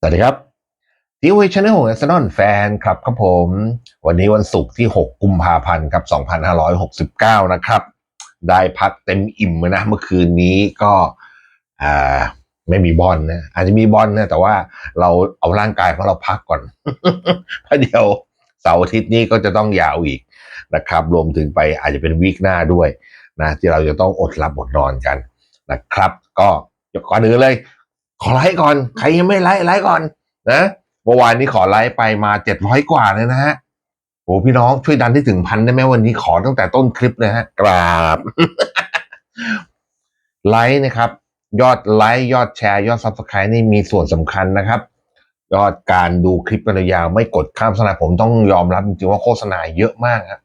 สวัสดีครับทีวีชแนลเอสนอนแฟนครับครับผม วันนี้วันศุกร์ที่ 6 กุมภาพันธ์ครับ 2569 นะครับ ได้พักเต็มอิ่มเลยนะ เมื่อคืนนี้ก็ไม่มีบอลนะอาจจะมีบอลนะแต่ว่าเราเอาร่างกายของเราพักก่อนเพราะเดี๋ยวเสาร์อาทิตย์นี้ก็จะต้องยาวอีกนะครับ รวมถึงไปอาจจะเป็นวีคหน้าด้วยนะ ที่เราจะต้องอดหลับอดนอนกันนะครับ ก็ก่อนอื่นเลย ขอไลค์ก่อน ใครยังไม่ไลค์ไลค์ก่อนนะเมื่อวานนี้ขอไลค์ไปมาเจ็ดร้อยกว่าเลยนะฮะโอ้พี่น้องช่วยดันที่ถึงพันได้ไหมวันนี้ขอตั้งแต่ต้นคลิปเลยฮะกราบไลค์นะครับ ยอดไลค์ยอดแชร์ ยอดซับสไครต์นี่มีส่วนสำคัญนะครับ ยอดการดูคลิปเป็นยาวไม่กดข้ามโฆษณาผมต้องยอมรับจริงๆว่าโฆษณาเยอะมากครับ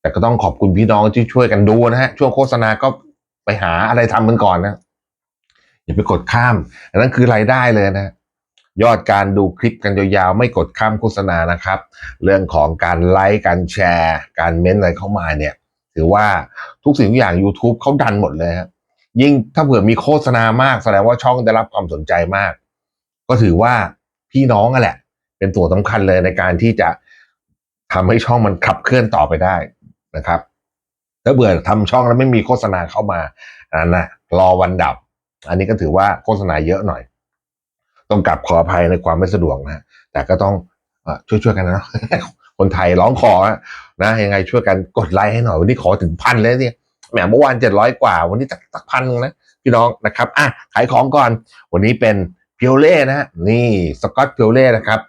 แต่ก็ต้องขอบคุณพี่น้องที่ช่วยกันดูนะฮะช่วงโฆษณาก็ไปหาอะไรทำกันก่อนนะ อย่าไปกดข้าม อันนั้นคือรายได้เลยนะ ยอดการดูคลิปกันยาวๆ ไม่กดข้ามโฆษณานะครับ เรื่องของการไลค์การแชร์ การเม้นอะไรเข้ามาเนี่ย ถือว่าทุกสิ่งทุกอย่าง YouTube เขาดันหมดเลยครับยิ่งถ้าเผื่อมีโฆษณามากแสดงว่าช่องได้รับความสนใจมาก ก็ถือว่าพี่น้องอะแหละ เป็นตัวสำคัญเลยในการที่จะทำให้ช่องมันขับเคลื่อนต่อไปได้นะครับถ้าเบื่อทำช่องแล้วไม่มีโฆษณาเข้ามาอันนั้นนะรอวันดับ อันนี้ก็ถือว่าโฆษณาเยอะหน่อย ต้องกลับขออภัยในความไม่สะดวกนะแต่ก็ต้องอช่วยๆกันนะคนไทยร้องขอนะยังไงช่วยกันกดไลค์ให้หน่อย วันนี้ขอถึงพันเลยเนี่ยแหมเมื่อวานเจ็ดร้อยกว่า วันนี้ตักพันนะพี่น้องนะครับอะขายของก่อน วันนี้เป็นเพียวเล่นะฮะนี่สกอตเพียวเล่นะครับ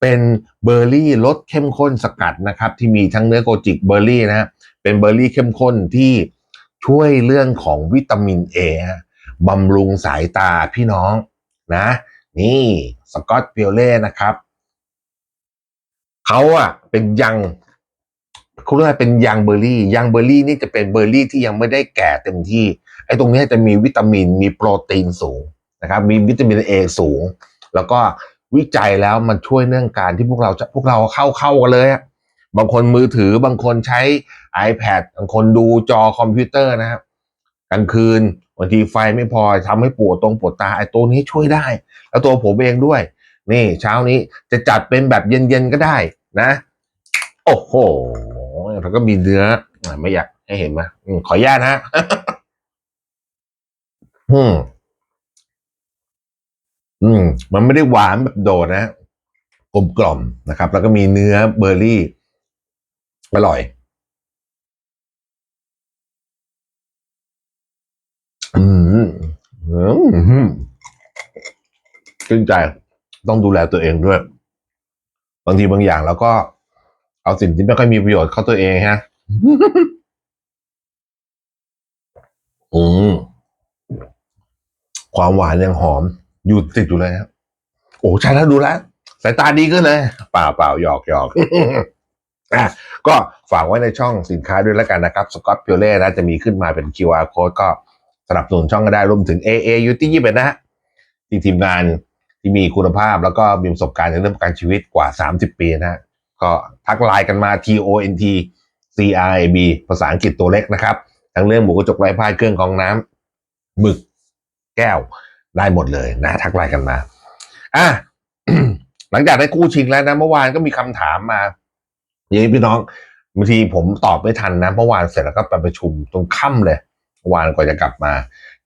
เป็นเบอร์รี่รสเข้มข้นสกัดนะครับ ที่มีทั้งเนื้อโกจิกเบอร์รี่นะฮะเป็นเบอร์รี่เข้มข้นที่ช่วยเรื่องของวิตามินเฮะ บำรุงสายตาพี่น้องนะ นี่สกอตเปียเล่นะครับเขาอะเป็นยังเขาเรียกเป็นยังเบอร์รี่ยังเบอร์รี่นี่จะเป็นเบอร์รี่ที่ยังไม่ได้แก่เต็มที่ไอ้ตรงนี้จะมีวิตามินมีโปรตีนสูงนะครับมีวิตามินเอสูง แล้วก็วิจัยแล้วมันช่วยเรื่องการที่พวกเราจะพวกเราเข้าเข้ากันเลยอะบางคนมือถือบางคนใช้ iPad บางคนดูจอคอมพิวเตอร์นะครับกลางคืน บางทีไฟไม่พอทำให้ปวดตรงปวดตาไอ้ตัวนี้ช่วยได้ แล้วตัวผมเองด้วย นี่เช้านี้จะจัดเป็นแบบเย็นๆก็ได้นะ โอ้โหแล้วก็มีเนื้อไม่อยากให้เห็นไหมขออนุญาตนะอืมอืม มันไม่ได้หวานแบบโดดนะกลมกล่อมนะครับ แล้วก็มีเนื้อเบอร์รี่ อร่อย อืมอืมชื่นใจต้องดูแลตัวเองด้วย บางทีบางอย่างเราก็ เอาสิ่งที่ไม่ค่อยมีประโยชน์เข้าตัวเองฮะ อืมความหวานยังหอม อยู่ติดอยู่เลยครับโอ้ใช่แล้วดูแล้วสายตาดีขึ้นเลยเปล่าเปล่าหยอกหยอกอะก็ฝากไว้ในช่องสินค้าด้วยแล้วกันนะครับสกอตเพียวเล่นะจะมีขึ้นมาเป็น QR code ก็ สนับสนุนช่องก็ได้รวมถึง AA ยูที่ยี่เป็นนะฮะที่ทีมงานที่มีคุณภาพแล้วก็มีประสบการณ์ในเรื่องกันชีวิตกว่า 30 ปีนะฮะก็ทักไลน์กันมา T O N T C R A B ภาษาอังกฤษตัวเล็กนะครับทั้งเรื่องหมูกระจกไร้พ่ายเครื่องกองน้ำหมึกแก้วได้หมดเลยนะทักไลน์กันมาอะหลังจากได้กู้ชิงแล้วนะเมื่อวานก็มีคำถามมาอย่างนี้พี่น้องบางทีผมตอบไม่ทันนะเมื่อวานเสร็จแล้วก็ไปประชุมตรงค่ำเลย วานกว่าจะกลับมา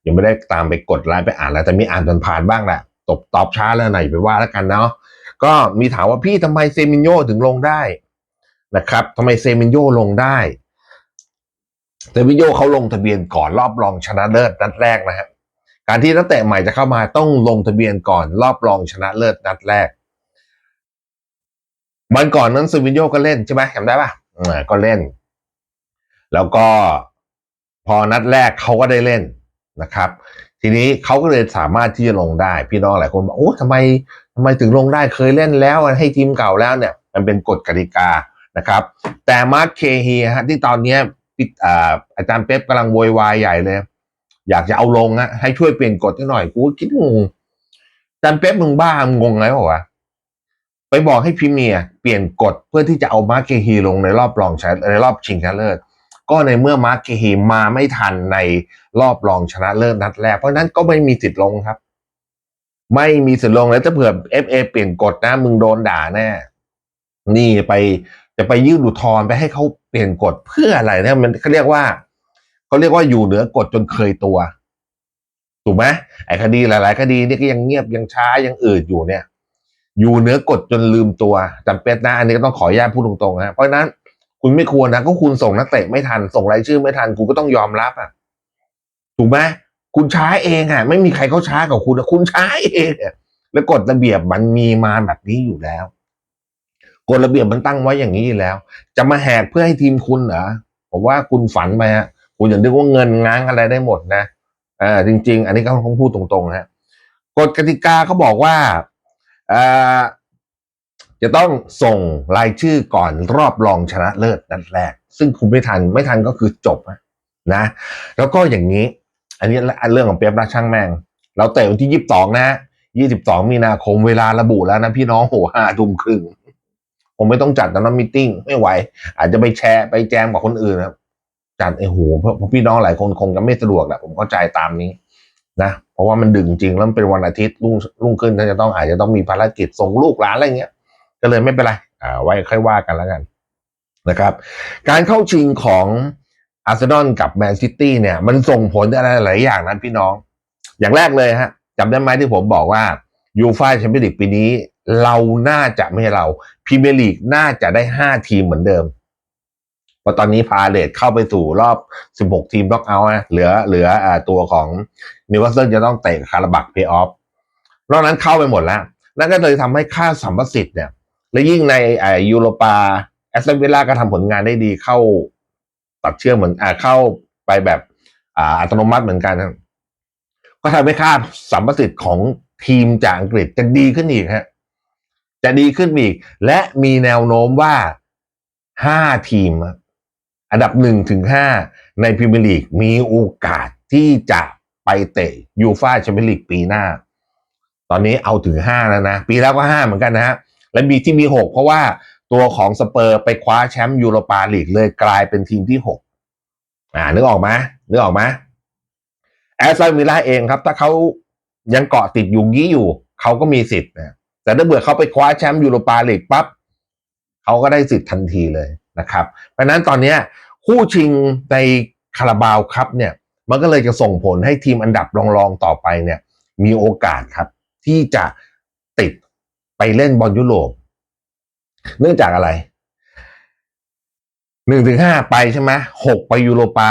ยังไม่ได้ตามไปกดไลน์ไปอ่านแล้วแต่มีอ่านผ่านบ้างแหละตบตอบช้าแล้วไหนไปว่าแล้วกันเนาะก็มีถามว่าพี่ทำไมเซมินโยถึงลงได้นะครับทำไมเซมินโยลงได้เซมินโยเขาลงทะเบียนก่อนรอบรองชนะเลิศนัดแรกนะฮะการที่นักเตะใหม่จะเข้ามาต้องลงทะเบียนก่อนรอบรองชนะเลิศนัดแรกวันก่อนนั้นเซูวินโยก็เล่นใช่ไหมจำได้ปะอ่าก็เล่น แล้วก็ พอนัดแรกเขาก็ได้เล่นนะครับ ทีนี้เขาก็เลยสามารถที่จะลงได้ พี่น้องหลายคนบอกโอ้ทำไมทำไมถึงลงได้เคยเล่นแล้วให้ทีมเก่าแล้วเนี่ย มันเป็นกฎกติกานะครับ แต่มาร์คเคฮีฮะที่ตอนนี้พี่อาจารย์เป๊ปกำลังโวยวายใหญ่เลย อยากจะเอาลงอะให้ช่วยเปลี่ยนกฎให้หน่อยกูคิดงงอาจารย์เป๊ปมึงบ้ามึงงงไงวะไปบอกให้พรีเมียร์เปลี่ยนกฎเพื่อที่จะเอามาร์คเคฮีลงในรอบรองชนะในรอบชิงชนะเลิศ ก็ในเมื่อมาร์คเคฮีมาไม่ทันในรอบรองชนะเลิศนัดแรก เพราะนั้นก็ไม่มีสิทธิ์ลงครับ ไม่มีสิทธิ์ลงแล้วถ้าเผื่อ FA เอเปลี่ยนกฎนะ มึงโดนด่าแน่นี่ไปจะไปยื่นอุทธรณ์ไปให้เขาเปลี่ยนกฎเพื่ออะไรเนี่ยมันเขาเรียกว่าเขาเรียกว่าอยู่เหนือกฎจนเคยตัว ถูกไหมไอ้คดีหลาย ๆ คดีนี่ก็ยังเงียบยังช้ายังอืดอยู่เนี่ย อยู่เหนือกฎจนลืมตัวจำเป็นนะ อันนี้ก็ต้องขออนุญาตพูดตรงๆนะเพราะนั้น คุณไม่ควรนะก็คุณส่งนักเตะไม่ทัน ส่งรายชื่อไม่ทันคุณก็ต้องยอมรับอะถูกไหมคุณช้าเองอะ ไม่มีใครเขาช้ากับคุณอะคุณช้าเองอะแล้วกฎระเบียบมันมีมาแบบนี้อยู่แล้วกฎระเบียบมันตั้งไว้อย่างนี้อยู่แล้ว จะมาแหกเพื่อให้ทีมคุณเหรอผมว่าคุณฝันไปฮะคุณอย่านึกว่าเงินง้างอะไรได้หมดนะเออจริง ๆ อันนี้ก็ต้องพูดตรงๆฮะกฎกติกาเขาบอกว่าอ่อ จะต้องส่งรายชื่อก่อนรอบรองชนะเลิศนัดแรก ซึ่งคุณไม่ทันไม่ทันก็คือจบนะ แล้วก็อย่างนี้ อันนี้เรื่องของเปียบรักช่างแม่ง เราเตะวันที่ยี่สิบสองนะยี่สิบสองมีนาคมเวลาระบุแล้วนะพี่น้องโหห้าทุ่มครึ่งผมไม่ต้องจัดนะมิ팅ไม่ไหว อาจจะไปแชร์ไปแจมกับคนอื่นนะครับจัดไอ้โหเพราะพี่น้องหลายคนคงจะไม่สะดวกแหละผมเข้าใจตามนี้นะเพราะว่ามันดึกจริงแล้วมันเป็นวันอาทิตย์รุ่งรุ่งขึ้นถ้านจะต้องอาจจะต้องมีภารกิจส่งลูกหลานอะไรเงี้ย ก็เลยไม่เป็นไรอ่าไว้ค่อยว่ากันแล้วกันนะครับ การเข้าชิงของอาร์เซนอลกับแมนซิตี้เนี่ย มันส่งผลอะไรหลายอย่างนะพี่น้อง อย่างแรกเลยฮะจำได้ไหมที่ผมบอกว่ายูฟ่าแชมเปี้ยนลีกปีนี้ เราน่าจะไม่ใช่เราพรีเมียร์ลีกน่าจะได้ห้าทีมเหมือนเดิมเพราะตอนนี้พาเลตเข้าไปสู่รอบ 16 ทีมล็อกเอาท์นะเหลือเหลืออ่าตัวของนิวคาสเซิลจะต้องเตะคาราบักเพย์ออฟนอกนั้นเข้าไปหมดแล้ว นั่นก็เลยทำให้ค่าสัมประสิทธิ์เนี่ย และยิ่งในอ่ายูโรปาแอสตันวิลล่าก็ทำผลงานได้ดีเข้าตัดเชื่อมเหมือนอ่าเข้าไปแบบอ่าอัตโนมัติเหมือนกัน ก็ทำให้ค่าสัมประสิทธิ์ของทีมจากอังกฤษจะดีขึ้นอีกฮะจะดีขึ้นอีก และมีแนวโน้มว่าห้าทีม อันดับหนึ่งถึงห้าในพรีเมียร์ลีกมีโอกาสที่จะไปเตะยูฟ่าแชมเปี้ยนลีกปีหน้า ตอนนี้เอาถึงห้าแล้วนะ ปีแล้วก็ห้าเหมือนกันนะฮะ และมีที่มีหกเพราะว่าตัวของสเปอร์ไปคว้าแชมป์ยูโรปาลีกเลยกลายเป็นทีมที่หกอ่านึกออกไหมนึกออกไหมแอสตันวิลล่าเองครับ ถ้าเขายังเกาะติดอยู่งี้อยู่เขาก็มีสิทธิ์นะแต่ถ้าเบื่อเขาไปคว้าแชมป์ยูโรปาลีกปั๊บเขาก็ได้สิทธิ์ทันทีเลยนะครับ เพราะนั้นตอนนี้คู่ชิงในคาราบาวครับเนี่ยมันก็เลยจะส่งผลให้ทีมอันดับรองๆต่อไปเนี่ยมีโอกาสครับ ที่จะติด ไปเล่นบอลยุโรป เนื่องจากอะไรหนึ่งถึงห้าไปใช่ไหมหกไปยูโรปา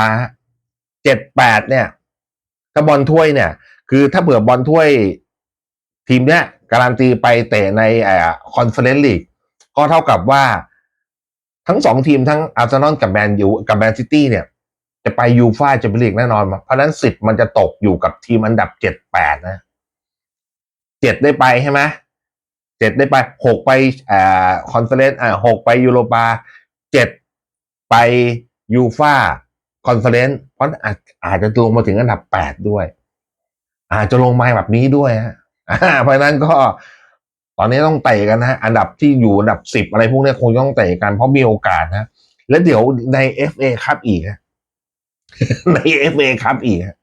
เจ็ดแปดเนี่ยถ้าบอลถ้วยเนี่ย คือถ้าเผื่อบอลถ้วย ทีมเนี้ยการันตีไปเตะในคอนเฟอเรนซ์ลีกก็เท่ากับว่าทั้งสองทีมทั้งอาร์เซนอลกับแมนยูกับแมนซิตี้เนี่ย จะไปยูฟ่าแชมเปี้ยนลีกแน่นอน เพราะฉะนั้นสิทธิ์มันจะตกอยู่กับทีมอันดับเจ็ดแปดนะเจ็ดได้ไปใช่ไหม เจ็ดได้ไปหกไปอ่าคอนเฟอเรนซ์อ่าหกไปยูโรปาเจ็ดไปยูฟ่าคอนเฟอเรนซ์เพราะอาจอาจจะลงมาถึงอันดับแปดด้วย อาจจะลงมาแบบนี้ด้วยฮะเพราะนั้นก็ ตอนนี้ต้องเตะกันนะอันดับที่อยู่อันดับสิบอะไรพวกนี้คงต้องเตะกันเพราะมีโอกาสนะแล้วเดี๋ยวใน FA ครับอีกฮะใน FA ครับอีกฮะ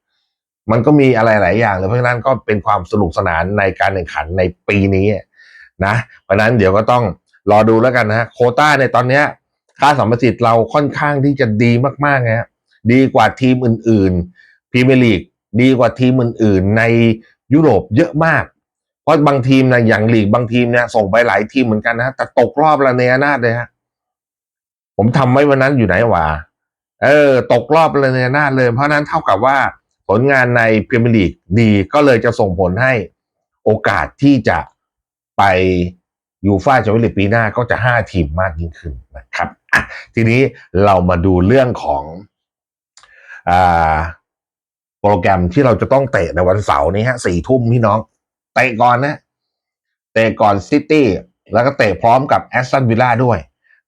มันก็มีอะไรหลายอย่างเลยเพราะฉะนั้นก็เป็นความสนุกสนานในการแข่งขันในปีนี้ นะเพราะนั้นเดี๋ยวก็ต้องรอดูแล้วกันนะฮะโคต้าในตอนนี้ค่าสัมประสิทธิ์เราค่อนข้างที่จะดีมากๆนะฮะดีกว่าทีมอื่นๆพรีเมียร์ลีกดีกว่าทีมอื่นๆ ในยุโรปเยอะมาก เพราะบางทีมนะอย่างลีกบางทีมเนี่ยส่งไปหลายทีมเหมือนกันนะแต่ตกรอบละเนรนาดเลยฮะผมทำไว้วันนั้นอยู่ไหนวะเออ ตกรอบละเนรนาดเลย เพราะนั้นเท่ากับว่าผลงานในพรีเมียร์ลีกดีก็เลยจะส่งผลให้โอกาสที่จะ ไปยูฟ่าแชมเปี้ยนลีกปีหน้าก็จะห้าทีมมากยิ่งขึ้นนะครับอะทีนี้เรามาดูเรื่องของอ่าโปรแกรมที่เราจะต้องเตะในวันเสาร์นี้ฮะสี่ทุ่มพี่น้อง เตะก่อนนะ เตะก่อนซิตี้แล้วก็เตะพร้อมกับแอสตันวิลล่าด้วย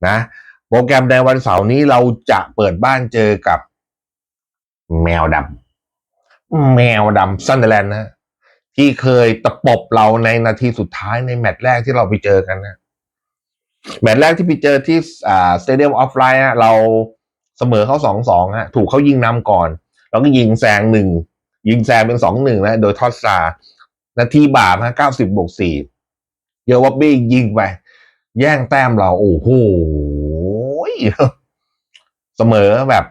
นะโปรแกรมในวันเสาร์นี้เราจะเปิดบ้านเจอกับ แมวดำแมวดำซันเดอร์แลนด์นะ ที่เคยตะปบเราในนาทีสุดท้ายในแมตช์แรกที่เราไปเจอกันนะแมตช์แรกที่ไปเจอที่อ่าสเตเดียมออฟไลน์เราเสมอเขาสองสองฮะถูกเขายิงนำก่อน แล้วก็ยิงแซงหนึ่งยิงแซงเป็นสองหนึ่งนะโดยทอสซานาทีบาปฮะเก้าสิบบวกสี่เยอวับบี้ยิงไป แย่งแต้มเรา โอ้โหเสมอแบบ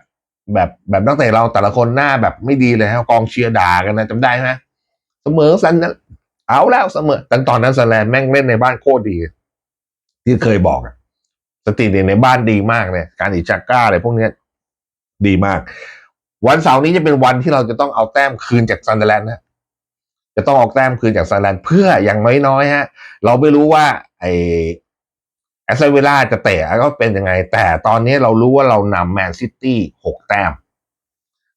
แบบแบบตั้งแต่เราแต่ละคนหน้าแบบไม่ดีเลยฮะกองเชียร์ด่ากันนะจำได้ไหม เสมอซันนะเอาแล้วเสมอตั้งตอนนั้นซันแลนแม่งเล่นในบ้านโคตรดี ที่เคยบอกอะสถิติในบ้านดีมากเลยการอิจาก้าอะไรพวกเนี้ยดีมาก วันเสาร์นี้จะเป็นวันที่เราจะต้องเอาแต้มคืนจากซันเดอร์แลนด์นะจะต้องเอาแต้มคืนจากซันเดอร์แลนด์เพื่ออย่างน้อยๆฮะ เราไม่รู้ว่า ไอแอสเซเวล่าจะเตะก็เป็นยังไง แต่ตอนนี้เรารู้ว่าเรานำแมนซิตี้หกแต้ม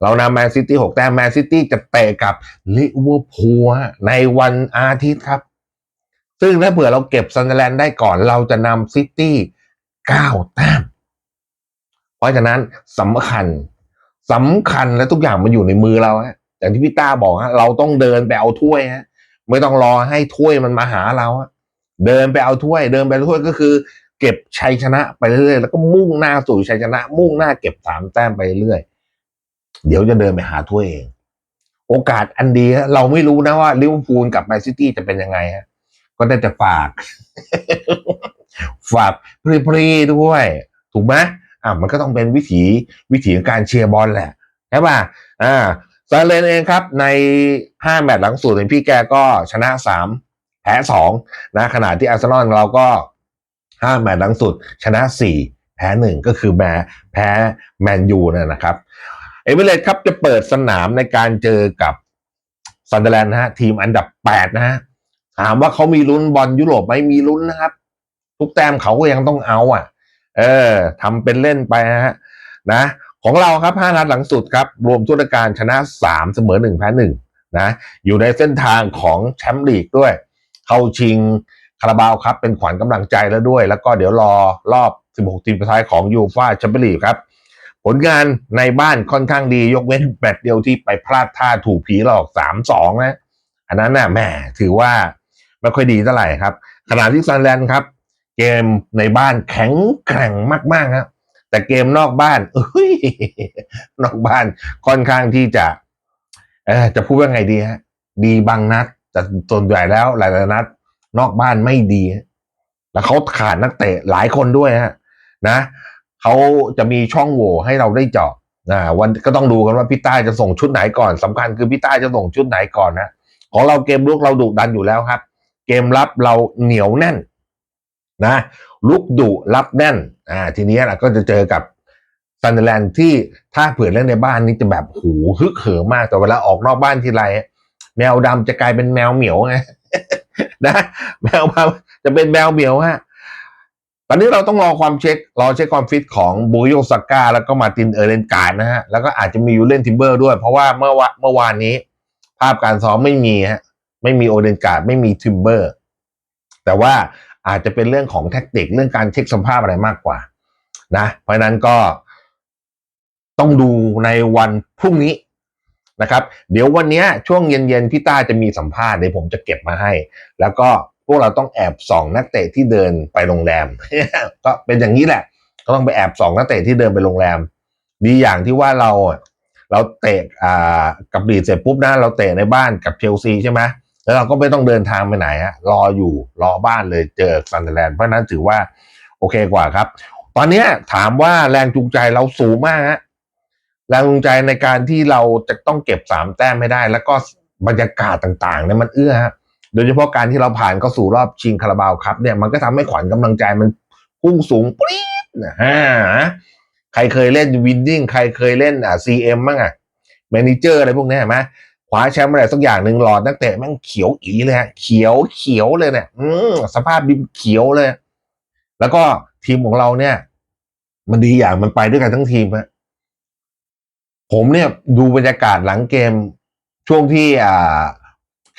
เรานำแมนซิตี้หกแต้มแมนซิตี้จะเตะกับลิเวอร์พูลในวันอาทิตย์ครับ ซึ่งถ้าเผื่อเราเก็บซันเดอร์แลนด์ได้ก่อนเราจะนำซิตี้เก้าแต้ม เพราะฉะนั้นสำคัญสำคัญและทุกอย่างมันอยู่ในมือเราฮะอย่างที่พี่ต้าบอกฮะเราต้องเดินไปเอาถ้วยฮะไม่ต้องรอให้ถ้วยมันมาหาเราฮะเดินไปเอาถ้วย เดินไปเอาถ้วยก็คือ เก็บชัยชนะไปเรื่อยๆแล้วก็มุ่งหน้าสู่ชัยชนะ มุ่งหน้าเก็บสามแต้มไปเรื่อย เดี๋ยวจะเดินไปหาถ้วยเอง โอกาสอันดีเราไม่รู้นะว่าลิเวอร์พูลกับแมนซิตี้จะเป็นยังไงฮะก็ได้แต่ฝาก ฝากพรีๆด้วย ถูกไหมอะมันก็ต้องเป็นวิถีวิถีของการเชียร์บอลแหละใช่ป่ะอ่าซาเลนเองครับ ในห้าแมตช์หลังสุดพี่แกก็ชนะสามแพ้สองนะ ขณะที่อาร์เซนอลเราก็ห้าแมตช์หลังสุด ชนะสี่แพ้หนึ่งก็คือแม้แพ้แมนยูเนี่ยนะครับ เอเวอเรสต์ครับจะเปิดสนามในการเจอกับซันเดอร์แลนด์นะฮะทีมอันดับแปดนะฮะถามว่าเขามีลุ้นบอลยุโรปไหมมีลุ้นนะครับ ทุกแต้มเขาก็ยังต้องเอาอะ เออทำเป็นเล่นไปนะฮะนะ ของเราครับห้านัดหลังสุดครับ รวมทุนการชนะสามเสมอหนึ่งแพ้หนึ่งนะอยู่ในเส้นทางของแชมป์ลีกด้วย เข้าชิงคาราบาวครับเป็นขวัญกำลังใจแล้วด้วย แล้วก็เดี๋ยวรอรอบ 16 ทีมสุดท้ายของยูฟ่าแชมเปี้ยนลีกครับ ผลงานในบ้านค่อนข้างดียกเว้นแมตช์เดียวที่ไปพลาดท่าถูกผีหลอกสามสองนะ อันนั้นน่ะแหมถือว่าไม่ค่อยดีเท่าไหร่ครับ ขณะที่ซันแลนด์ครับ เกมในบ้านแข็งแกร่งมากๆครับแต่เกมนอกบ้านเอ้ยนอกบ้านค่อนข้างที่จะ เออจะพูดว่าไงดีฮะดีบางนัด แต่ส่วนใหญ่แล้วหลายๆนัด นอกบ้านไม่ดี แล้วเขาขาดนักเตะหลายคนด้วยฮะ นะ เขาจะมีช่องโหว่ให้เราได้เจาะอ่าวันก็ต้องดูกันว่าพี่ใต้จะส่งชุดไหนก่อนสำคัญคือพี่ใต้จะส่งชุดไหนก่อนนะของเราเกมลุกเราดุดันอยู่แล้วครับ เกมรับเราเหนียวแน่นนะลุกดุรับแน่นอ่าทีนี้เราก็จะเจอกับซันเดอร์แลนด์ที่ถ้าเผื่อเล่นในบ้านนี้จะแบบหูฮึกเหิมมากแต่เวลาออกนอกบ้านทีไรแมวดำจะกลายเป็นแมวเหมียวไงนะแมวดำจะเป็นแมวเหมียวฮะ ตอนนี้เราต้องรอความเช็ค รอเช็คความฟิตของบูโยซาก้าแล้วก็มาตินเออร์เลนการ์ดนะฮะ แล้วก็อาจจะมียูเล่นทิมเบอร์ด้วย เพราะว่าเมื่อวะเมื่อวานนี้ ภาพการซ้อมไม่มีฮะ ไม่มีโอเดนการ์ดไม่มีทิมเบอร์ แต่ว่าอาจจะเป็นเรื่องของแท็กติกเรื่องการเช็คสภาพอะไรมากกว่า นะ เพราะนั้นก็ต้องดูในวันพรุ่งนี้นะครับ เดี๋ยววันนี้ช่วงเย็นๆพี่ต้าจะมีสัมภาษณ์เดี๋ยวผมจะเก็บมาให้ แล้วก็ พวกเราต้องแอบส่องนักเตะที่เดินไปโรงแรม ก็เป็นอย่างนี้แหละ ก็ต้องไปแอบส่องนักเตะที่เดินไปโรงแรม ดีอย่างที่ว่าเราเราเตะอ่ากับลีดเสร็จปุ๊บนะเราเตะในบ้านกับเชลซีใช่ไหมแล้วเราก็ไม่ต้องเดินทางไปไหนฮะรออยู่รอบ้านเลยเจอซันเดอร์แลนด์เพราะนั้นถือว่าโอเคกว่าครับ ตอนนี้ถามว่าแรงจูงใจเราสูงมากฮะแรงจูงใจในการที่เราจะต้องเก็บสามแต้มไม่ได้ แล้วก็บรรยากาศต่างๆเนี่ยมันเอื้อฮะ โดยเฉพาะการที่เราผ่านเข้าสู่รอบชิงคาราบาวครับเนี่ยมันก็ทำให้ขวัญกำลังใจมันพุ่งสูงปรี๊ดนะฮะใครเคยเล่นวินดิ้งใครเคยเล่นอ่าซีเอ็มบ้างอะแมเนเจอร์อะไรพวกนี้เห็นไหมคว้าแชมป์อะไรสักอย่างหนึ่งหลอดนักเตะแม่งเขียวอีเลยฮะเขียวเขียวเลยเนี่ยอืมสภาพดินเขียวเลย แล้วก็ทีมของเราเนี่ย มันดีอย่างมันไปด้วยกันทั้งทีมฮะผมเนี่ยดูบรรยากาศหลังเกมช่วงที่อ่า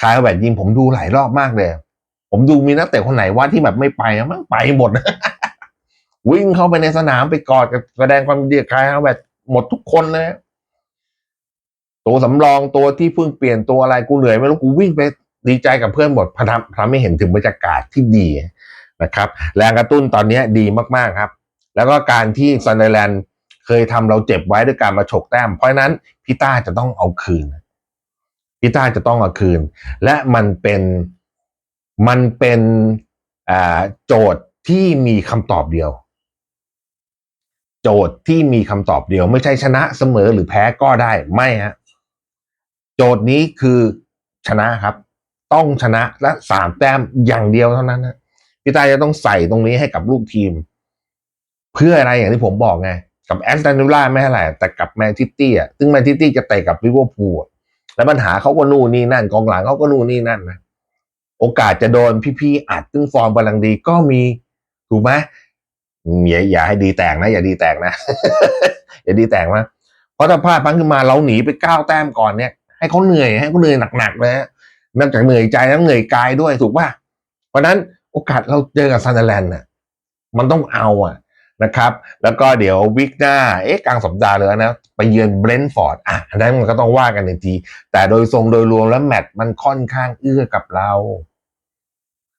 คายแบบยิงผมดูหลายรอบมากเลย ผมดูมีนักเตะคนไหนว่าที่แบบไม่ไปอะมันไปหมด วิ่งเข้าไปในสนามไปกอดกับแสดงความดีคายแบบหมดทุกคนเลยตัวสำรองตัวที่เพิ่งเปลี่ยนตัวอะไรกูเหนื่อยไม่รู้กูวิ่งไปดีใจกับเพื่อนหมดพทำทำให้เห็นถึงบรรยากาศที่ดีนะครับ แรงกระตุ้นตอนนี้ดีมากๆครับ แล้วก็การที่ซันเดอร์แลนด์เคยทำเราเจ็บไว้ด้วยการมาฉกแต้ม เพราะฉะนั้นพี่ต้าจะต้องเอาคืน พี่ต้าจะต้องเอาคืน และมันเป็นมันเป็นโจทย์ที่มีคำตอบเดียว โจทย์ที่มีคำตอบเดียว ไม่ใช่ชนะเสมอหรือแพ้ก็ได้ไม่ฮะโจทย์นี้คือชนะครับ ต้องชนะและสามแต้มอย่างเดียวเท่านั้นนะพี่ต้าจะต้องใส่ตรงนี้ให้กับลูกทีม เพื่ออะไรอย่างที่ผมบอกไง กับแอสตันวิลล่าไม่เท่าไหร่แต่กับแมนซิตี้อะซึ่งแมนซิตี้จะเตะกับลิเวอร์พูล แล้วปัญหาเขาก็นู่นนี่นั่น กองหลังเขาก็นู่นนี่นั่นนะโอกาสจะโดนพี่ๆอัดซึ่งฟอร์มกำลังดีก็มีถูกไหมอย่าอย่าให้ดีแตกนะ อย่าดีแตกนะ อย่าดีแตกนะเพราะถ้าพลาดพังขึ้นมาเราหนีไปก้าวแต้มก่อนเนี่ย ให้เขาเหนื่อยให้เขาเหนื่อยหนักๆเลยฮะนอกจากเหนื่อยใจแล้วเหนื่อยกายด้วยถูกป่ะเพราะฉะนั้นโอกาสเราเจอกับซันเดอร์แลนด์น่ะ มันต้องเอาอะ นะครับ แล้วก็เดี๋ยววิกหน้า เอ๊ะกลางสัปดาห์เลยนะ ไปเยือนเบรนท์ฟอร์ดอะอันนั้นมันก็ต้องว่ากันอีกที แต่โดยทรงโดยรวมแล้วแมตช์มันค่อนข้างเอื้อกับเรา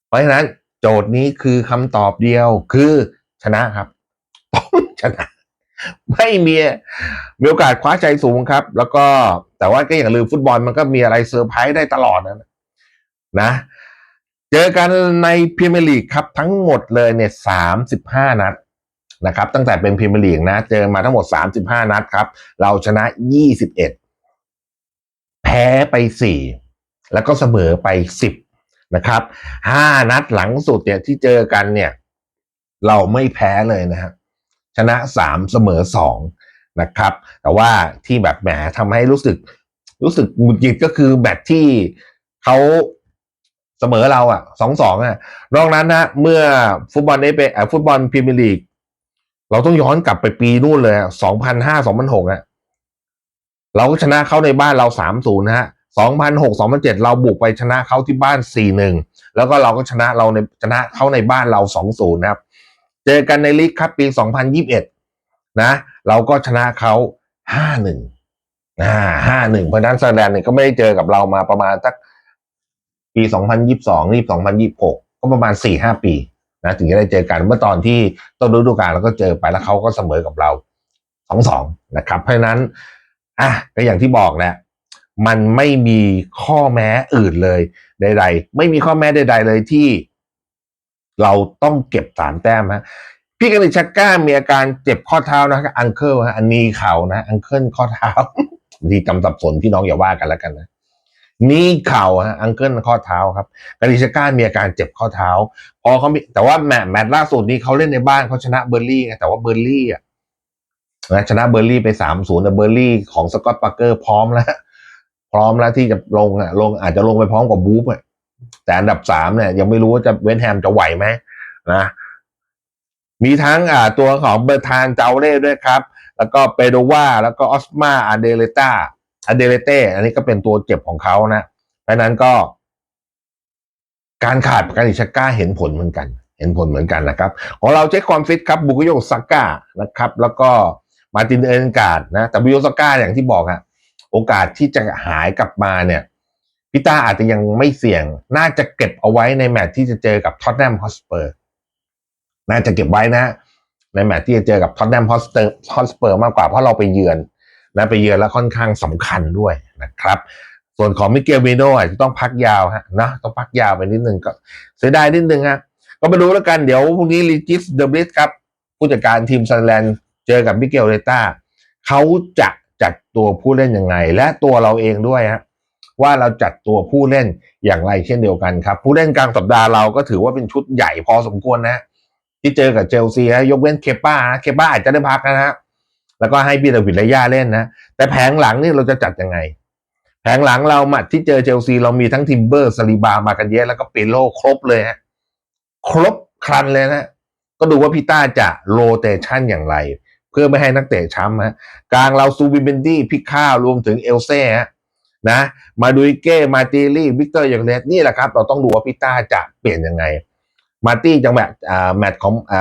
เพราะฉะนั้นโจทย์นี้คือคำตอบเดียวคือชนะครับต้องชนะ ไม่มีมีโอกาสคว้าใจสูงครับ แล้วก็แต่ว่าก็อย่าลืมฟุตบอลมันก็มีอะไรเซอร์ไพรส์ได้ตลอดนะนะเจอกันในพรีเมียร์ลีกครับทั้งหมดเลยเนี่ยสามสิบห้านัด นะครับตั้งแต่เป็นพรีเมียร์ลีกนะเจอมาทั้งหมดสามสิบห้านัดครับ เราชนะยี่สิบเอ็ดแพ้ไปสี่แล้วก็เสมอไปสิบนะครับห้านัดหลังสุดเนี่ยที่เจอกันเนี่ย เราไม่แพ้เลยนะฮะชนะสามเสมอสองนะครับ แต่ว่าที่แบบแหมทำให้รู้สึก รู้สึกหงุดหงิดก็คือแมตที่เขาเสมอเราอะสองสองอะนอกนั้นนะเมื่อฟุตบอลนี้เป็นฟุตบอลพรีเมียร์ลีก เราต้องย้อนกลับไปปีนู่นเลยสองพันห้าสองพันหกอะเราก็ชนะเขาในบ้านเราสามศูนย์นะฮะสองพันหกสองพันเจ็ดเราบุกไปชนะเขาที่บ้านสี่หนึ่งแล้วก็เราก็ชนะเราในชนะเขาในบ้านเราสองศูนย์นะครับ เจอกันในลีกครับปีสองพันยิบเอ็ดนะ เราก็ชนะเขาห้าหนึ่งอ่าห้าหนึ่งเพราะนั้นสแตนแลนด์เนี่ยก็ไม่ได้เจอกับเรามาประมาณสักปีสองพันยิบสองนี่สองพันยิบหกก็ประมาณสี่ห้าปี นะถึงจะได้เจอกันเมื่อตอนที่ต้นฤดูกาลเราก็เจอไปแล้วเขาก็เสมอกับเราสองสองนะครับ เพราะนั้นอะก็อย่างที่บอกแหละมันไม่มีข้อแม้อื่นเลยใด ๆ ไม่มีข้อแม้ใด ๆ เลยที่ เราต้องเก็บสามแต้มฮะพี่กันิชักก้ามีอาการเจ็บข้อเท้านะครับอังเคิลฮะอันนี้เข่านะอังเคิลข้อเท้าบางทีจำสับสนพี่น้องอย่าว่ากันแล้วกันนะ นี่เข่าฮะอังเคิลข้อเท้าครับกันดิชก้ามีอาการเจ็บข้อเท้าพอเขาแต่ว่าแมตช์แมตช์ล่าสุดนี้เขาเล่นในบ้านเขาชนะเบอร์ลี่ไงแต่ว่าเบอร์ลี่อะนะชนะเบอร์ลี่ไปสามศูนย์แต่เบอร์ลี่ของสกอตต์ปาร์เกอร์พร้อมแล้ว พร้อมแล้วที่จะลงอะ ลงอาจจะลงไปพร้อมกับบูฟอะแต่อันดับสามเนี่ย ยังไม่รู้ว่าจะเวนแฮมจะไหวไหมนะมีทั้งอ่าตัวของเบอร์ทานเจ้าเล่ด้วยครับ แล้วก็เปโดวาแล้วก็ออสมาอาเดเลต้า อเดเลเต้อันนี้ก็เป็นตัวเจ็บของเขานะ เพราะนั้นก็ การขาดการอิชก้าเห็นผลเหมือนกัน เห็นผลเหมือนกันนะครับ ของเราเช็คความฟิตครับบุกโยกซาก้านะครับ แล้วก็มาตินเอนการ์ดนะแต่บุกโยกซาก้าอย่างที่บอกอะโอกาสที่จะหายกลับมาเนี่ยพิต้าอาจจะยังไม่เสี่ยง น่าจะเก็บเอาไว้ในแมตช์ที่จะเจอกับท็อตแนมฮอสเปอร์น่าจะเก็บไว้นะ ในแมตช์ที่จะเจอกับท็อตแนมฮอสเปอร์ฮอสเปอร์มากกว่าเพราะเราไปเยือน นะไปเยือนแล้วค่อนข้างสำคัญด้วยนะครับส่วนของมิเกลเวโนอาจจะต้องพักยาวฮะนะต้องพักยาวไปนิดนึงก็เสียดายนิดนึงฮะก็มาดูแล้วกันเดี๋ยวพรุ่งนี้ลีจิสเดอะบริสครับ ผู้จัดการทีมซันแลนด์เจอกับมิเกลเรต้าเขาจะจัดตัวผู้เล่นยังไง และตัวเราเองด้วยฮะว่าเราจัดตัวผู้เล่นอย่างไรเช่นเดียวกันครับ ผู้เล่นกลางสัปดาห์เราก็ถือว่าเป็นชุดใหญ่พอสมควรนะ ที่เจอกับเชลซีฮะยกเว้นเคป้าเคป้าอาจจะได้พักนะฮะ แล้วก็ให้บีดาวิดและย่าเล่นนะ แต่แผงหลังนี่เราจะจัดยังไง แผงหลังเราหมัดที่เจอเชลซีเรามีทั้งทิมเบอร์สลีบามากันเยะแล้วก็เปโลครบเลยฮะครบครันเลยนะ ก็ดูว่าพี่ต้าจะโรเตชันอย่างไร เพื่อไม่ให้นักเตะช้ำฮะกลางเราซูบิเบนดี้พิข้าวรวมถึงเอลเซ่ฮะนะมาดูอิเก้มาติลี่วิกเตอร์อย่างเลสนี่แหละครับ เราต้องดูว่าพี่ต้าจะเปลี่ยนยังไง มาตี้จังแมตอ่าแมตช์ของอ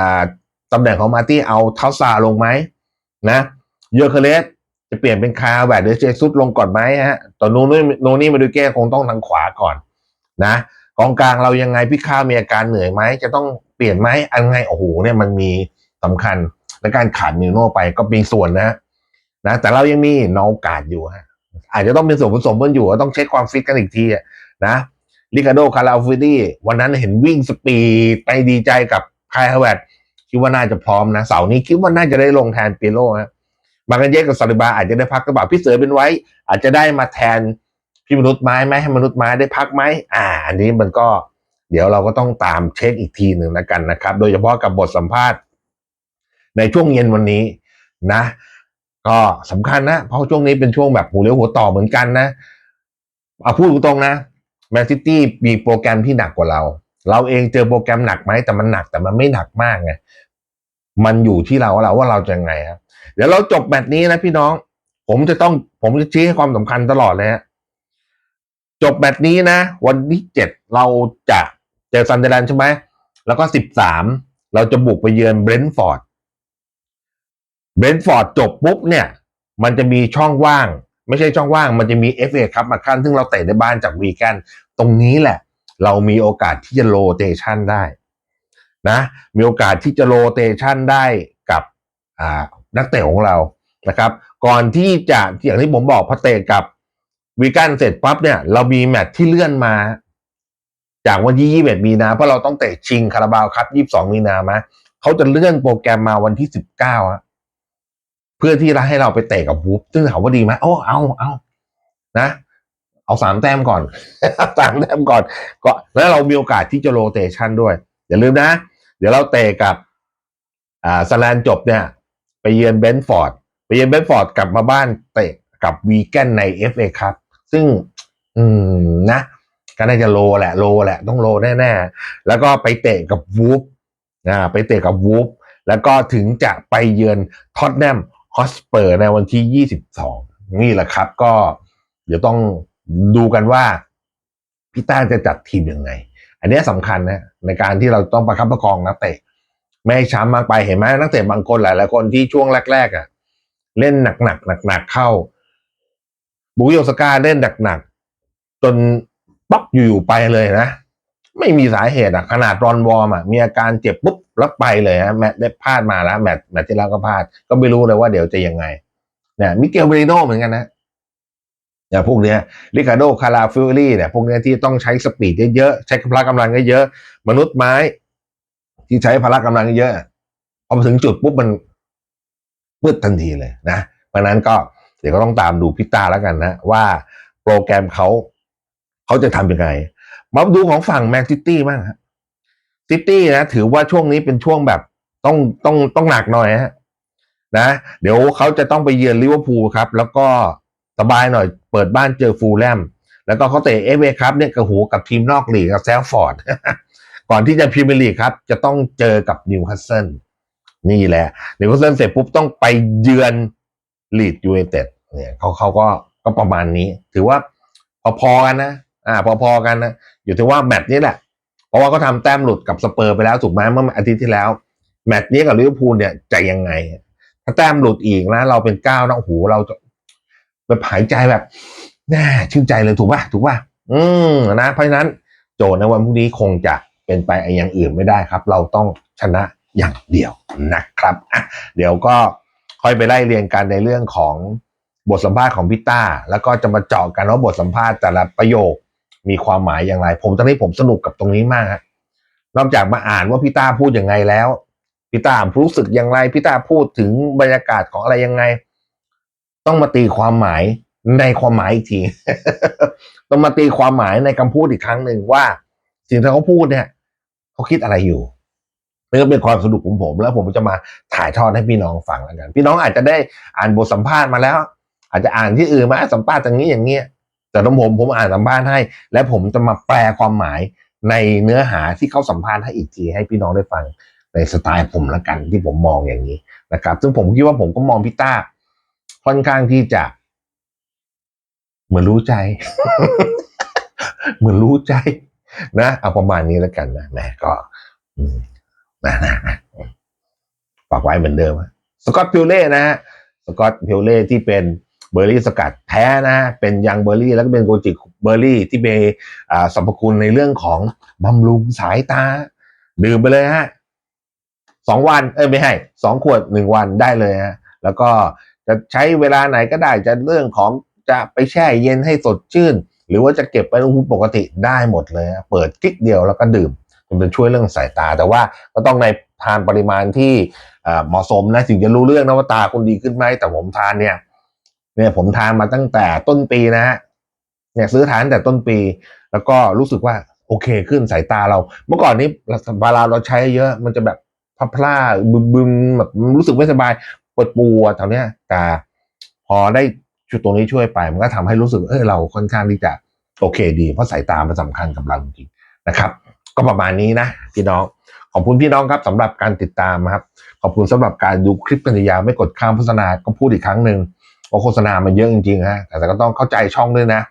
ตำแหน่งของมาตี้เอาเท้าซาลงไหม นะเยอเคเลสจะเปลี่ยนเป็นคาแวดหรือเจซุสลงก่อนไหมฮะตอนนู้นโนนี่มาดูเก้คงต้องทางขวาก่อนนะกองกลางเรายังไงพี่ข้ามีอาการเหนื่อยไหมจะต้องเปลี่ยนไหมอันไงโอ้โหเนี่ยมันมีสำคัญและการขาดมิวโน่ไปก็มีส่วนนะนะแต่เรายังมีนอลการ์ดอยู่ฮะอาจจะต้องเป็นส่วนผสมกันอยู่ก็ต้องเช็คความฟิตกันอีกทีนะลิคาโดคาราฟิดี้วันนั้นเห็นวิ่งสปีดไปดีใจกับคายฮาวเวด คิดว่าน่าจะพร้อมนะเสาร์นี้คิดว่าน่าจะได้ลงแทนเปโลฮะมากันเยอะกับซาลิบาอาจจะได้พักกระบาพี่เสือเป็นไว้ อาจจะได้มาแทนพี่มนุษย์ไม้ไหมให้มนุษย์ไม้ได้พักไหมอ่า อันนี้มันก็เดี๋ยวเราก็ต้องตามเช็คอีกทีหนึ่งแล้วกันนะครับ โดยเฉพาะกับบทสัมภาษณ์ ในช่วงเย็นวันนี้นะ ก็สำคัญนะ เพราะช่วงนี้เป็นช่วงแบบหูเลี้ยวหัวต่อเหมือนกันนะเอาพูดตรงๆนะแมนซิตี้มีโปรแกรมที่หนักกว่าเรา เราเองเจอโปรแกรมหนักไหมแต่มันหนักแต่มันไม่หนักมากไงมันอยู่ที่เราว่าเราว่าเราจะยังไงครับเดี๋ยวเราจบแมตช์นี้นะพี่น้อง ผมจะต้องผมจะชี้ให้ความสำคัญตลอดเลยฮะจบแมตช์นี้นะ วันที่เจ็ดเราจะเจอซันเดอร์แลนด์ใช่ไหมแล้วก็สิบสามเราจะบุกไปเยือนเบรนท์ฟอร์ดเบรนท์ฟอร์ดจบปุ๊บเนี่ย มันจะมีช่องว่าง ไม่ใช่ช่องว่าง มันจะมี FA ครับมาขั้นซึ่งเราเตะในบ้านจากวีแกนตรงนี้แหละ เรามีโอกาสที่จะโรเตชันได้นะมีโอกาสที่จะโรเตชันได้กับนักเตะของเรานะครับ ก่อนที่จะอย่างที่ผมบอกพอเตะกับวีแกนเสร็จปั๊บเนี่ยเรามีแมตช์ที่เลื่อนมา จากวันที่21มีนาเพราะเราต้องเตะชิงคาราบาวครับ 22 มีนามาเขาจะเลื่อนโปรแกรมมาวันที่ 19อะเพื่อที่จะให้เราไปเตะกับวูฟซึ่งถามว่าดีไหมโอ้เอาเอานะ เอาสามแต้มก่อนสามแต้มก่อน ก็แล้วเรามีโอกาสที่จะโรเตชันด้วย อย่าลืมนะ เดี๋ยวเราเตะกับอ่าสแลนจบเนี่ย ไปเยือนเบนฟอร์ดไปเยือนเบนฟอร์ดกลับมาบ้านเตะกับวีแกนใน FA ครับ ซึ่ง อืมนะ ก็น่าจะโลแหละโลแหละต้องโลแน่ๆ แล้วก็ไปเตะกับวูฟนะไปเตะกับวูฟแล้วก็ถึงจะไปเยือนท็อตแนมฮอสเปอร์ในวันที่ 22 นี่แหละครับ ก็เดี๋ยวต้อง ดูกันว่าพี่ต้าจะจัดทีมยังไง อันนี้สำคัญนะในการที่เราต้องประคับประคองนักเตะไม่ให้ช้ำมากไปเห็นไหมนักเตะบางคนหลายๆคนที่ช่วงแรกๆอะ เล่นหนักหนักหนักหนักๆเข้าบุกโยสกาเล่นหนักหนักๆจนป๊อกอยู่ๆไปเลยนะ ไม่มีสาเหตุอะขนาดรอนวอร์มอะมีอาการเจ็บปุ๊บแล้วไปเลยฮะแมตช์ได้พลาดมาแล้วแมตช์แมตช์ที่แล้วก็พลาด ก็ไม่รู้เลยว่าเดี๋ยวจะยังไงเนี่ยมิเกลเบริโนเหมือนกันนะ อย่างพวกเนี้ยริคาโดคาราฟิลลี่เนี่ยพวกเนี้ยที่ต้องใช้สปีดเยอะๆ ใช้พละกำลังเยอะๆ มนุษย์ไม้ ที่ใช้พละกำลังเยอะพอมาถึงจุดปุ๊บมันมืดทันทีเลยนะเพราะฉะนั้นก็เดี๋ยวก็ต้องตามดูพิต้าแล้วกันนะ ว่าโปรแกรมเขาเขาจะทำยังไง มาดูของฝั่งแมนซิตี้บ้างฮะซิตี้นะถือว่าช่วงนี้เป็นช่วงแบบต้องต้องต้องหนักหน่อยฮะนะ เดี๋ยวเขาจะต้องไปเยือนลิเวอร์พูลครับ แล้วก็ สบายหน่อยเปิดบ้านเจอฟูลแลมแล้วก็เขาเตะเอฟเอครับเนี่ยกับหูกับทีมนอกลีกกับแซลฟอร์ด ก่อนที่จะพรีเมียร์ลีกครับ จะต้องเจอกับนิวคาสเซิลนี่แหละนิวคาสเซิลเสร็จปุ๊บต้องไปเยือนลีดยูไนเต็ดเนี่ยเขาเขาก็ก็ประมาณนี้ ถือว่าพอๆกันนะอ่าพอๆกันนะอยู่ที่ว่าแมตช์นี้แหละ เพราะว่าเขาทำแต้มหลุดกับสเปอร์ไปแล้วถูกไหมเมื่ออาทิตย์ที่แล้ว แมตช์นี้กับลิเวอร์พูลเนี่ยจะยังไง ถ้าแต้มหลุดอีกนะ เราเป็นเก้านะโอ้โหเรา แบบหายใจแบบแน่ชื่นใจเลยถูกป่ะถูกป่ะอืมนะเพราะฉะนั้นโจทย์ในวันพรุ่งนี้คงจะเป็นไปอย่างอื่นไม่ได้ครับ เราต้องชนะอย่างเดียวนะครับอะเดี๋ยวก็ค่อยไปไล่เรียงกันในเรื่องของบทสัมภาษณ์ของพี่ต้า แล้วก็จะมาเจาะกันว่าบทสัมภาษณ์แต่ละประโยคมีความหมายอย่างไร ผมตอนนี้ผมสนุกกับตรงนี้มากฮะนอกจากมาอ่านว่าพี่ต้าพูดยังไงแล้วพี่ต้ารู้สึกอย่างไรพี่ต้าพูดถึงบรรยากาศของอะไรยังไง ต้องมาตีความหมายในความหมายอีกที ต้องมาตีความหมายในคำพูดอีกครั้งหนึ่งว่า สิ่งที่เขาพูดเนี่ยเขาคิดอะไรอยู่นี่ก็เป็นความสนุกของผม แล้วผมจะมาถ่ายทอดให้พี่น้องฟังแล้วกันพี่น้องอาจจะได้อ่านบทสัมภาษณ์มาแล้ว อาจจะอ่านที่อื่นมาสัมภาษณ์อย่างนี้อย่างเงี้ยแต่ของผมผมอ่านสัมภาษณ์ให้ และผมจะมาแปลความหมายในเนื้อหาที่เขาสัมภาษณ์ให้อีกที ให้พี่น้องได้ฟังในสไตล์ผมละกันที่ผมมองอย่างนี้นะครับ ซึ่งผมคิดว่าผมก็มองพี่ต้า ค่อนข้างที่จะ เหมือนรู้ใจ เหมือนรู้ใจ นะเอาประมาณนี้แล้วกันนะแหมก็นะนะนะฝากไว้เหมือนเดิมอะสกอตพิวเล่นะฮะสกอตพิวเล่ที่เป็นเบอร์รี่สกัดแท้นะ เป็นยังเบอร์รี่แล้วก็เป็นโกจิเบอร์รี่ที่มีอ่าสรรพคุณในเรื่องของบำรุงสายตา ดื่มไปเลยฮะสองวัน เอ้ยไม่ให้สองขวดหนึ่งวันได้เลยฮะแล้วก็ จะใช้เวลาไหนก็ได้จะเรื่องของจะไปแช่เย็นให้สดชื่น หรือว่าจะเก็บไปอุณหภูมิปกติได้หมดเลย เปิดคลิกเดียวแล้วก็ดื่มมันเป็นช่วยเรื่องสายตา แต่ว่าก็ต้องในทานปริมาณที่เหมาะสมนะถึงจะรู้เรื่องนะว่าตาคุณดีขึ้นไหมแต่ผมทานเนี่ยเนี่ยผมทานมาตั้งแต่ต้นปีนะฮะเนี่ยซื้อทานแต่ต้นปี แล้วก็รู้สึกว่าโอเคขึ้นสายตาเรา เมื่อก่อนนี้เวลาเราใช้เยอะมันจะแบบพลาพลาบึมบึมแบบรู้สึกไม่สบาย ปวดปวดแถวเนี้ยแต่พอได้ชุดตรงนี้ช่วยไป มันก็ทำให้รู้สึกเออเราค่อนข้างที่จะโอเคดีเพราะสายตามันสำคัญกับเราจริงนะครับ ก็ประมาณนี้นะพี่น้องขอบคุณพี่น้องครับสำหรับการติดตามครับ ขอบคุณสำหรับการดูคลิปกันยาวไม่กดข้ามโฆษณาก็พูดอีกครั้งหนึ่งว่าโฆษณามันเยอะจริงๆฮะแต่ก็ต้องเข้าใจช่องด้วยนะ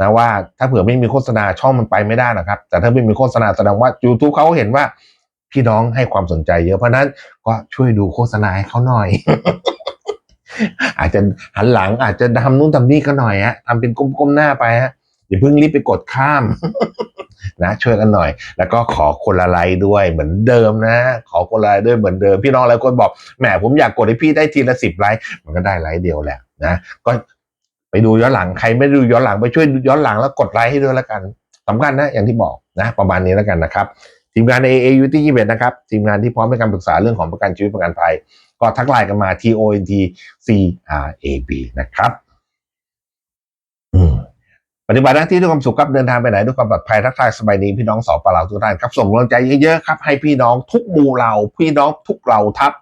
นะว่าถ้าเผื่อไม่มีโฆษณาช่องมันไปไม่ได้นะครับ แต่ถ้าไม่มีโฆษณาแสดงว่า YouTube เขาเห็นว่า พี่น้องให้ความสนใจเยอะเพราะนั้นก็ช่วยดูโฆษณาให้เขาหน่อย อาจจะหันหลังอาจจะทำนู่นทำนี่ก็หน่อยฮะทำเป็นก้มๆหน้าไปฮะอย่าเพิ่งรีบไปกดข้ามนะช่วยกันหน่อย แล้วก็ขอคนละไลค์ด้วยเหมือนเดิมนะ ขอคนละไลค์ด้วยเหมือนเดิม พี่น้องหลายคนบอกแหมผมอยากกดให้พี่ได้ทีละสิบไลค์มันก็ได้ไลค์เดียวแหละนะก็ไปดูย้อนหลังใครไม่ดูย้อนหลังไปช่วยดูย้อนหลังแล้วกดไลค์ให้ด้วยแล้วกันสำคัญนะอย่างที่บอกนะ ประมาณนี้แล้วกันนะครับ ทีมงาน AAU ที่ยี่สิบนะครับ ทีมงานที่พร้อมให้การปรึกษาเรื่องของประกันชีวิตประกันภัย ก็ทักไลน์กันมา T O N T C R A B นะครับปฏิบัติหน้าที่ด้วยความสุขครับเดินทางไปไหนด้วยความปลอดภัยทักทายสบายดีพี่น้องสอบปลาเราทุกท่านครับส่งกำลังใจเยอะๆครับ ให้พี่น้องทุกหมู่เหล่าพี่น้องทุกเหล่าทัพ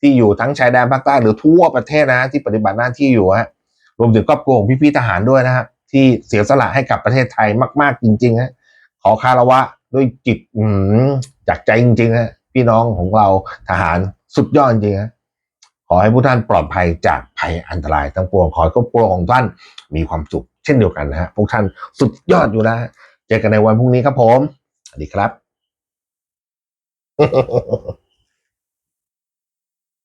ที่อยู่ทั้งชายแดนภาคใต้หรือทั่วประเทศนะ ที่ปฏิบัติหน้าที่อยู่ฮะรวมถึงครอบครัวของพี่ๆทหารด้วยนะครับที่เสียสละให้กับประเทศไทยมาก ๆจริงๆฮะขอคารวะ ด้วยจิตอืมจากใจจริงๆฮะพี่น้องของเราทหารสุดยอดจริงๆฮะขอให้ผู้ท่านปลอดภัยจากภัยอันตรายทั้งปวงขอให้ครอบครัวของท่านมีความสุขเช่นเดียวกันนะฮะพวกท่านสุดยอดอยู่แล้วฮะเจอกันในวันพรุ่งนี้ครับผมสวัสดีครับ